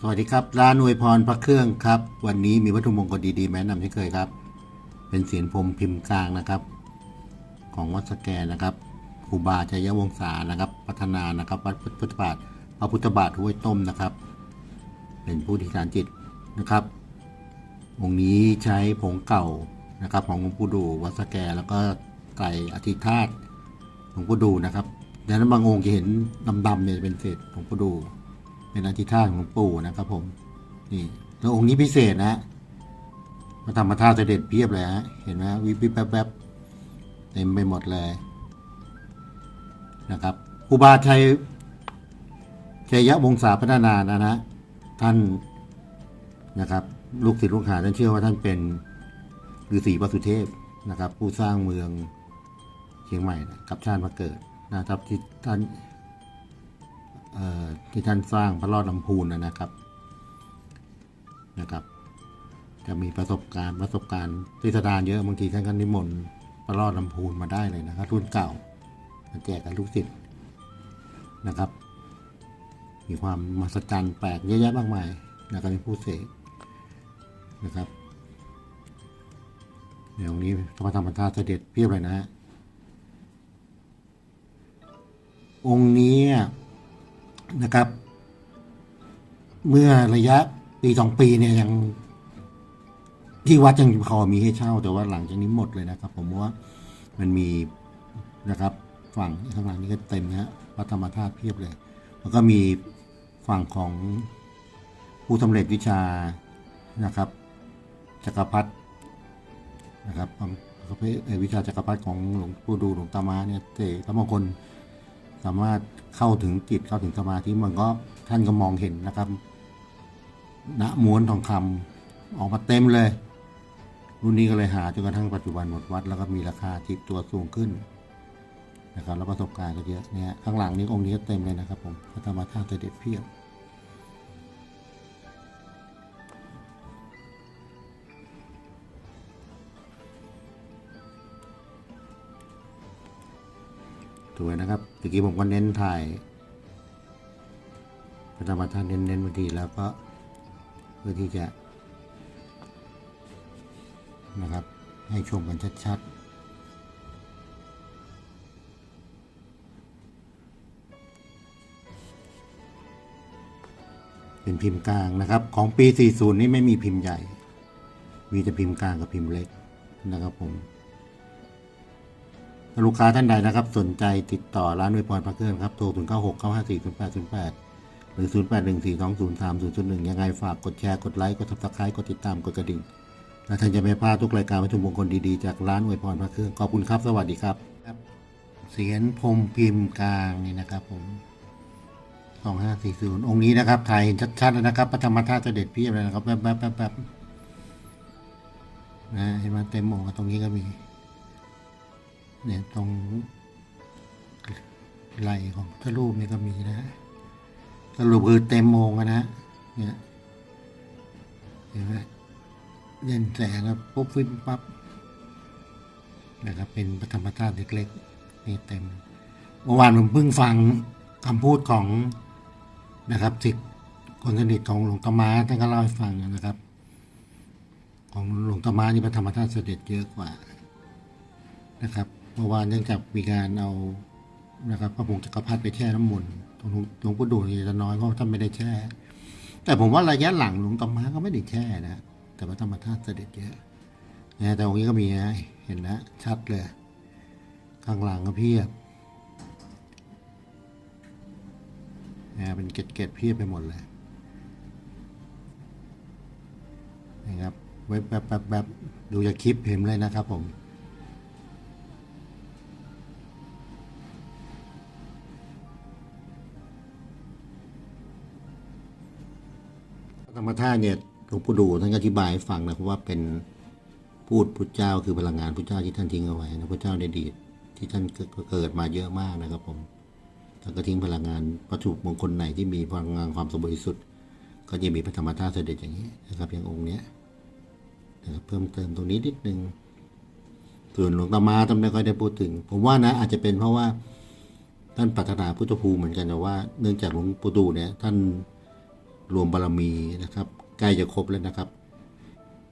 สวัสดีครับ ร้านอวยพรพระเครื่องครับ วันนี้มีวัตถุมงคลดีๆแนะนำเช่นเคยครับ เป็นเสียงพรมพิมพ์กลางนะครับ ของวัดสแกนะครับครูบาชัยวงศานะครับ พัฒนานะครับ วัดพุทธบาทพระพุทธบาทห้วยต้มนะครับ เป็นผู้ที่ฐานจิตนะครับองค์นี้ใช้ผงเก่านะครับ ของหลวงปู่ดูวัดสแกแล้วก็ไก่อธิธาตุหลวงปู่ดูนะครับดังนั้นบางองค์จะเห็นดำๆเนี่ยเป็นเศษหลวงปู่ดู เป็นอธิธาตุของหลวงปู่นะครับผมนี่แล้วองค์นี้พิเศษนะฮะพระธรรมธาตุเสด็จเพียบเลยฮะเห็นไหมวิบวิบแป๊บแป๊บเต็มไปหมดเลยนะครับครูบาชัยชัยะวงศาพัฒนานะนะท่านนะครับ ลูกศิษย์ลูกหาท่านเชื่อว่าท่านเป็นฤาษีวัสุเทพนะครับ ผู้สร้างเมืองเชียงใหม่นะกับชาติมาเกิดนะครับที่ท่าน ที่ท่านสร้างพระรอดลำพูนนะครับนะครับ จะมีประสบการณ์ประสบการณ์พิสดารเยอะบางทีท่านก็นิมนต์พระรอดลำพูนมาได้เลยนะครับรุ่นเก่ามาแจกกับลูกศิษย์นะครับ มีความมหัศจรรย์แปลกเยอะแยะมากมายนะครับเป็นผู้เสกนะครับเดี๋ยวนี้พระธรรมธาตุเสด็จเพียบเลยนะฮะองค์นี้ นะครับ เมื่อระยะปีสองปีเนี่ยยังที่วัดยังพอมีให้เช่า แต่ว่าหลังจากนี้หมดเลยนะครับ ผมว่ามันมีนะครับ ฝั่งข้างหลังนี้ก็เต็มนะฮะวัดธรรมธาตุเพียบเลย แล้วก็มีฝั่งของผู้สำเร็จวิชานะครับจักรพรรดินะครับเภทเอ่อวิชาจักรพรรดิของหลวงปู่ดูหลวงตามาเนี่ยเตะพระมงคล สามารถเข้าถึงจิตเข้าถึงสมาธิมันก็ท่านก็มองเห็นนะครับณม้วนทองคำออกมาเต็มเลย รุ่นนี้ก็เลยหาจนกระทั่งปัจจุบันหมดวัด แล้วก็มีราคาที่ตัวสูงขึ้นนะครับแล้วประสบการณ์ก็เยอะเนี่ยข้างหลังนี้องค์นี้ก็เต็มเลยนะครับผมพระธรรมธาตุเสด็จเพียบ ถูกไหมนะครับเมื่อกี้ผมก็เน้นถ่ายพระธรรมธาตุเน้นๆบางทีแล้วก็เพื่อที่จะนะครับให้ชมกันชัดๆ เป็นพิมพ์กลางนะครับ ของปี 40 นี่ไม่มีพิมพ์ใหญ่ มีแต่พิมพ์กลางกับพิมพ์เล็กนะครับผม ลูกค้าท่านใดนะครับ สนใจติดต่อร้านอวพรพระเครื่องครับ โทร 0 9 6 9 5 4 0 8 0 8 หรือ 0 8 1 4 2 0 3 0 0 1 ยังไงฝากกดแชร์กดไลค์กดซับสไครต์กดติดตามกดกระดิ่ง และท่านจะไม่พลาดทุกรายการวัตถุมงคลดีๆ จากร้านอวพรพระเครื่อง ขอบคุณครับ สวัสดีครับ เสียนพรมพิมพ์กลางนี่นะครับผม2540 องค์นี้นะครับ ถ่ายเห็นชัดๆแล้วนะครับ พระธรรมธาตุเสด็จเพียบเลยนะครับแป๊บๆแป๊บๆนะเห็นไหมเต็มองค์ตรงนี้ก็มี เนี่ยตรงไหลของพระรูปนี่ก็มีนะฮะสรุปคือเต็มโมงอะนะเนี่ยเห็นไหมเย็นแสงแล้วปุ๊บฟิบปั๊บนะครับเป็นปฐมธาตุเล็กๆนี่เต็มเมื่อวานผมเพิ่งฟังคำพูดของนะครับสิทธิ์คนสนิทของหลวงตามาท่านก็เล่าให้ฟังนะครับ ของหลวงตามานี่พระธรรมธาตุเสด็จเยอะกว่านะครับ เมื่อวานเนื่องจากมีการเอานะครับพระผงจักรพรรดิไปแช่น้ำมนต์หลวงปู่ดูนี่จะน้อยเพราะท่านไม่ได้แช่ แต่ผมว่าระยะหลังหลวงตามาก็ไม่ได้แช่นะแต่พระธรรมธาตุเสด็จเยอะนะแต่องค์นี้ก็มีนะเห็นนะชัดเลยข้างหลังก็เพียบนะเป็นเกล็ดเกล็ดเพียบไปหมดเลยนะครับไว้แบบแบบแบบดูจากคลิปเห็นเลยนะครับผม ธรรมธาตุเนี่ยหลวงปู่ดูท่านอธิบายให้ฟังนะครับว่าเป็นพูดพุทธเจ้าคือพลังงานพุทธเจ้าที่ท่านทิ้งเอาไว้นะพุทธเจ้าในอดีตที่ท่านเกิดมาเยอะมากนะครับผมท่านก็ทิ้งพลังงานวัตถุมงคลไหนที่มีพลังงานความสมบูรณ์สุดก็จะมีพระธรรมธาตุเสด็จอย่างนี้นะครับอย่างองค์เนี้ยนะครับเพิ่มเติมตรงนี้นิดนึงส่วนหลวงตามาท่านไม่ค่อยได้พูดถึง ผมว่านะอาจจะเป็นเพราะว่าท่านปรารถนาพุทธภูมิเหมือนกันแต่ว่า เนื่องจากหลวงปู่ดูเนี่ยท่าน รวมบารมีนะครับ ใกล้จะครบแล้วนะครับ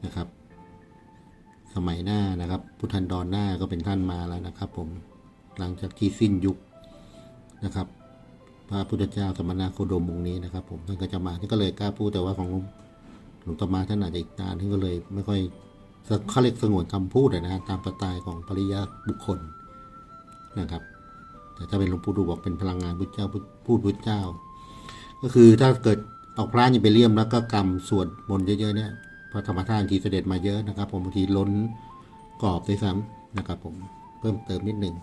นะครับ สมัยหน้านะครับ พุทธันดรหน้าก็เป็นท่านมาแล้วนะครับ ผมหลังจากที่สิ้นยุคนะครับ พระพุทธเจ้าสมณะโคดมองค์นี้นะครับ ผมท่านก็จะมาท่านก็เลยกล้าพูดแต่ว่าของหลวงตามาท่านอาจจะอีกนานท่านก็เลยไม่ค่อยเขาเรียกสงวนคำพูดอะนะฮะตามสไตล์ของปริยัติบุคคลนะครับ แต่ถ้าเป็นหลวงปู่ดูบอกเป็นพลังงานพุทธเจ้าพูดพุทธเจ้า ก็คือถ้าเกิด เออกพระนี่ไปเลี่ยมแล้วก็กรรมสวดมนต์เยอะๆเนี่ยพระธรรมทานทีเสด็จมาเยอะนะครับ ผมบางทีล้นกรอบด้วยซ้ำนะครับ ผมเพิ่มเติมนิดหนึ่ง